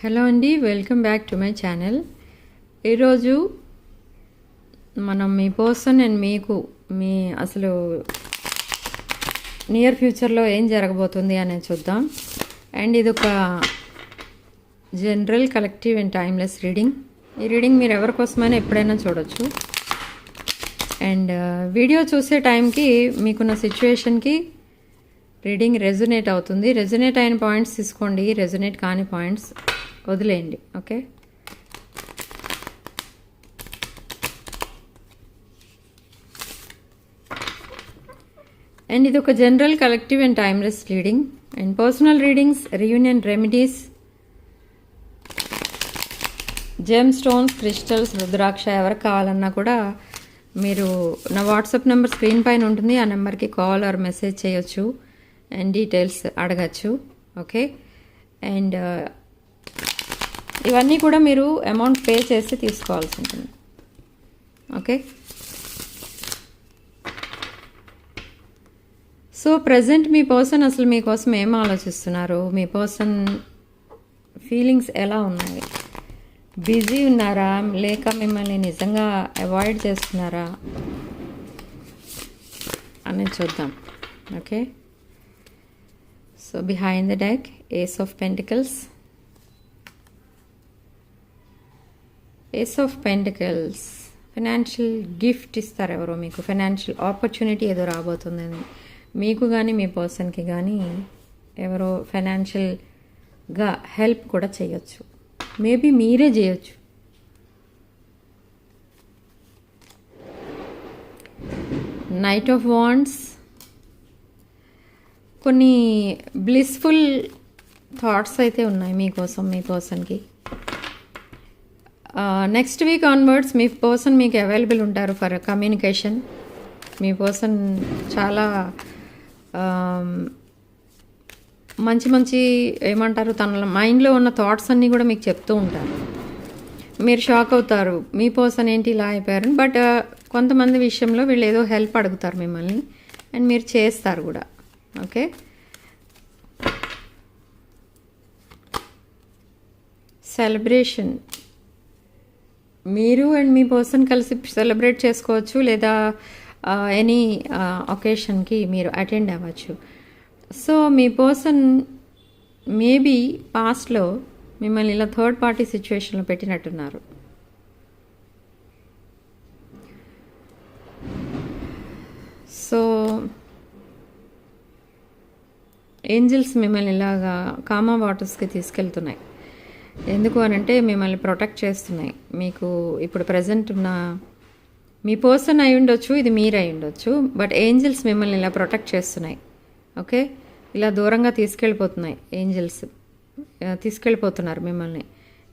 Hello అండి welcome back to my channel ఈరోజు మనం మీ పర్సన్ అండ్ మీకు మీ అసలు నియర్ ఫ్యూచర్లో ఏం జరగబోతుంది అనేది చూద్దాం. అండ్ ఇది ఒక general collective and timeless reading ఈ రీడింగ్ మీరు ఎవరి కోసమైనా ఎప్పుడైనా చూడొచ్చు. అండ్ వీడియో uh, చూసే టైంకి మీకున్న సిచ్యువేషన్కి రీడింగ్ రెజొనేట్ అవుతుంది. రెజొనేట్ అయిన పాయింట్స్ తీసుకోండి. రెజొనేట్ కాని పాయింట్స్ వదిలేయండి. ఓకే? అండ్ ఇది ఒక general collective and timeless reading. And personal readings reunion remedies gem stones crystals rudraksha ఎవరికి కావాలన్నా కూడా మీరు నా వాట్సాప్ నెంబర్ స్క్రీన్ పైన ఉంటుంది. ఆ నెంబర్కి కాల్ ఆర్ మెసేజ్ చేయొచ్చు. అండ్ డీటెయిల్స్ అడగచ్చు ఓకే అండ్ uh, ఇవన్నీ కూడా మీరు అమౌంట్ పే చేసి తీసుకోవాల్సి ఉంటుంది ఓకే సో ప్రజెంట్ మీ పర్సన్ అసలు మీకోసం ఏం ఆలోచిస్తున్నారు? మీ పర్సన్ ఫీలింగ్స్ ఎలా ఉన్నాయి? బిజీ ఉన్నారా? లేక మిమ్మల్ని నిజంగా అవాయిడ్ చేస్తున్నారా? అని చూద్దాం okay so behind the deck, ace of Pentacles. Ace of Pentacles. Financial gift ఇస్తారు ఎవరో మీకు. ఫైనాన్షియల్ ఆపర్చునిటీ ఏదో రాబోతుందని. మీకు కానీ మీ పర్సన్కి కానీ ఎవరో ఫైనాన్షియల్గా హెల్ప్ కూడా చేయొచ్చు. మేబీ మీరే చేయొచ్చు. నైట్ ఆఫ్ వాండ్స్ కొన్ని బ్లిస్ఫుల్ థాట్స్ అయితే ఉన్నాయి మీకోసం మీ పర్సన్కి నెక్స్ట్ వీక్ ఆన్వర్డ్స్ మీ పర్సన్ మీకు అవైలబుల్ ఉంటారు ఫర్ కమ్యూనికేషన్ మీ పర్సన్ చాలా um, మంచి మంచి ఏమంటారు తన మైండ్లో ఉన్న థాట్స్ అన్నీ కూడా మీకు చెప్తూ ఉంటారు. మీరు షాక్ అవుతారు మీ పర్సన్ ఏంటి ఇలా అయిపోయారు బట్ uh, కొంతమంది విషయంలో వీళ్ళు ఏదో హెల్ప్ అడుగుతారు మిమ్మల్ని అండ్ మీరు చేస్తారు కూడా. ఓకే? సెలబ్రేషన్. మీరు అండ్ మీ పర్సన్ కలిసి సెలబ్రేట్ చేసుకోవచ్చు లేదా ఎనీ ఒకేషన్కి మీరు అటెండ్ అవ్వచ్చు. సో మీ పర్సన్ మేబీ పాస్ట్లో మిమ్మల్ని ఇలా థర్డ్ పార్టీ సిచ్యువేషన్లో పెట్టినట్టున్నారు. సో ఏంజిల్స్ మిమ్మల్ని ఇలాగా కామా వాటర్స్కి తీసుకెళ్తున్నాయి. ఎందుకు అని అంటే మిమ్మల్ని ప్రొటెక్ట్ చేస్తున్నాయి. మీకు ఇప్పుడు ప్రజెంట్ ఉన్న మీ పర్సన్ అయి ఉండొచ్చు ఇది మీరు అయి ఉండొచ్చు బట్ ఏంజిల్స్ మిమ్మల్ని ఇలా ప్రొటెక్ట్ చేస్తున్నాయి. ఓకే? ఇలా దూరంగా తీసుకెళ్ళిపోతున్నాయి ఏంజిల్స్. తీసుకెళ్ళిపోతున్నారు మిమ్మల్ని.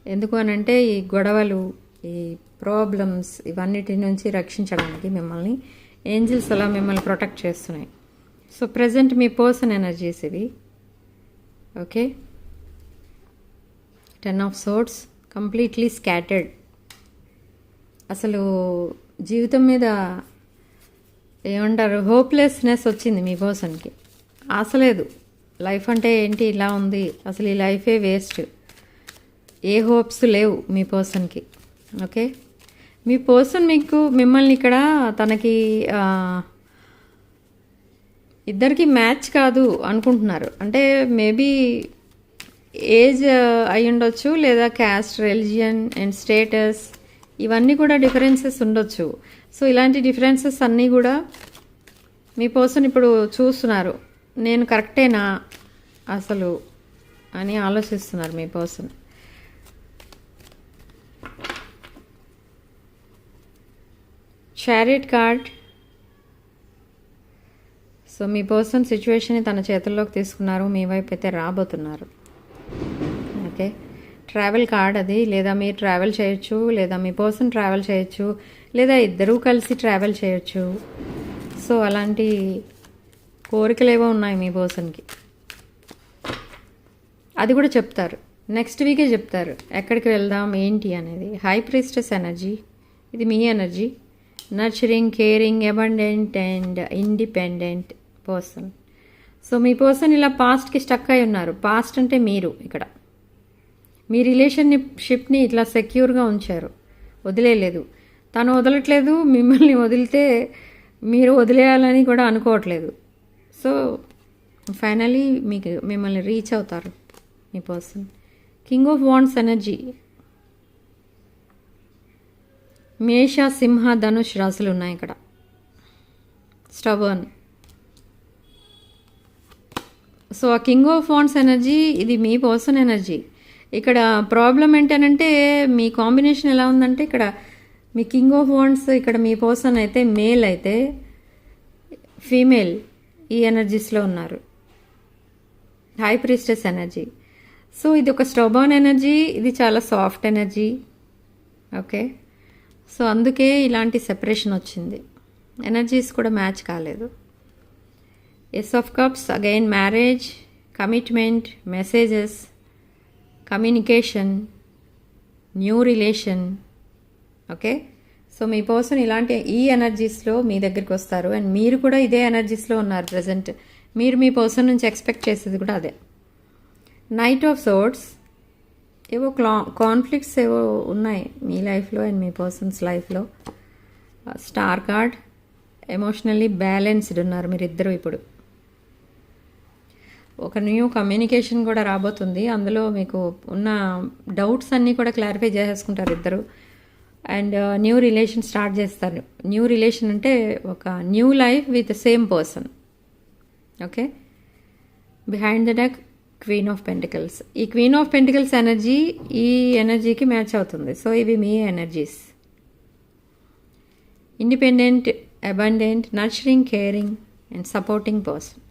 ఎందుకు అనంటే ఈ గొడవలు ఈ ప్రాబ్లమ్స్ ఇవన్నిటి నుంచి రక్షించడానికి మిమ్మల్ని ఏంజిల్స్ అలా మిమ్మల్ని ప్రొటెక్ట్ చేస్తున్నాయి. సో ప్రజెంట్ మీ పర్సన్ ఎనర్జీస్ ఇవి okay ten of swords completely scattered అసలు జీవితం మీద ఏమంటారు? హోప్లెస్నెస్ వచ్చింది మీ పర్సన్కి ఆశ లేదు లైఫ్ అంటే ఏంటి? ఇలా ఉంది. అసలు ఈ లైఫే వేస్ట్ ఏ హోప్స్ లేవు మీ పర్సన్కి ఓకే మీ పర్సన్ మీకు మిమ్మల్ని ఇక్కడ తనకి ఇద్దరికి మ్యాచ్ కాదు అనుకుంటున్నారు. అంటే మేబీ ఏజ్ uh, అయి ఉండొచ్చు లేదా క్యాస్ట్ రిలిజియన్ అండ్ స్టేటస్ ఇవన్నీ కూడా డిఫరెన్సెస్ ఉండొచ్చు. సో ఇలాంటి డిఫరెన్సెస్ అన్నీ కూడా మీ పర్సన్ ఇప్పుడు చూస్తున్నారు. నేను కరెక్టేనా అసలు అని ఆలోచిస్తున్నారు మీ పర్సన్. చారిట్ కార్డ్ సో మీ పర్సన్ సిచ్యువేషన్ని తన చేతుల్లోకి తీసుకున్నారు మీ వైపు అయితే రాబోతున్నారు. ఓకే? ట్రావెల్ కార్డ్ అది. లేదా మీరు ట్రావెల్ చేయొచ్చు లేదా మీ పర్సన్ ట్రావెల్ చేయొచ్చు లేదా ఇద్దరూ కలిసి ట్రావెల్ చేయొచ్చు. సో అలాంటి కోరికలు ఏవో ఉన్నాయి మీ పర్సన్కి. అది కూడా చెప్తారు. నెక్స్ట్ వీకే చెప్తారు. ఎక్కడికి వెళ్దాం ఏంటి అనేది. High priestess energy. ఇది మీ energy. Nurturing caring abundant and independent. Person so me person ఇలా పాస్ట్కి స్టక్ అయి ఉన్నారు. పాస్ట్ అంటే మీరు ఇక్కడ. మీ రిలేషన్షిప్ని ఇట్లా సెక్యూర్గా ఉంచారు. వదిలేయలేదు. తను వదలట్లేదు మిమ్మల్ని వదిలితే మీరు వదిలేయాలని కూడా అనుకోవట్లేదు. సో ఫైనలీ మీకు మిమ్మల్ని రీచ్ అవుతారు మీ person king of wands energy మేష సింహ ధనుష్ రాసులు ఉన్నాయి ఇక్కడ. స్టబర్న్ సో ఆ కింగ్ ఆఫ్ వాండ్స్ ఎనర్జీ ఇది మీ పర్సన్ ఎనర్జీ ఇక్కడ ప్రాబ్లం ఏంటనంటే మీ కాంబినేషన్ ఎలా ఉందంటే ఇక్కడ మీ కింగ్ ఆఫ్ వాండ్స్ ఇక్కడ మీ పర్సన్ అయితే మేల్ అయితే ఫీమేల్ ఈ ఎనర్జీస్లో ఉన్నారు. హై ప్రిస్టెస్ ఎనర్జీ సో ఇది ఒక స్టోబాన్ ఎనర్జీ ఇది చాలా సాఫ్ట్ ఎనర్జీ ఓకే సో అందుకే ఇలాంటి సెపరేషన్ వచ్చింది. ఎనర్జీస్ కూడా మ్యాచ్ కాలేదు. Ace of cups again marriage commitment messages communication new relation okay so me person ఇలాంటి ఈ ఎనర్జీస్లో మీ దగ్గరికి వస్తారు. అండ్ మీరు కూడా ఇదే ఎనర్జీస్లో ఉన్నారు ప్రజెంట్ మీరు మీ పర్సన్ నుంచి ఎక్స్పెక్ట్ చేసేది కూడా అదే. నైట్ ఆఫ్ సోర్ట్స్ ఏవో క్లా కాన్ఫ్లిక్ట్స్ ఏవో ఉన్నాయి మీ లైఫ్లో అండ్ మీ పర్సన్స్ లైఫ్లో స్టార్ కార్డ్ ఎమోషనల్లీ బ్యాలెన్స్డ్ ఉన్నారు మీరిద్దరూ ఇప్పుడు. ఒక న్యూ కమ్యూనికేషన్ కూడా రాబోతుంది. అందులో మీకు ఉన్న డౌట్స్ అన్నీ కూడా క్లారిఫై చేసేసుకుంటారు ఇద్దరు. అండ్ న్యూ రిలేషన్ స్టార్ట్ చేస్తారు. న్యూ రిలేషన్ అంటే ఒక new life with same person okay behind the deck queen of pentacles ఈ క్వీన్ ఆఫ్ పెంటికల్స్ ఎనర్జీ ఈ ఎనర్జీకి మ్యాచ్ అవుతుంది. సో ఇవి మీ energies independent abundant nurturing caring and supporting person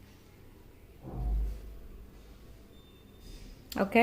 okay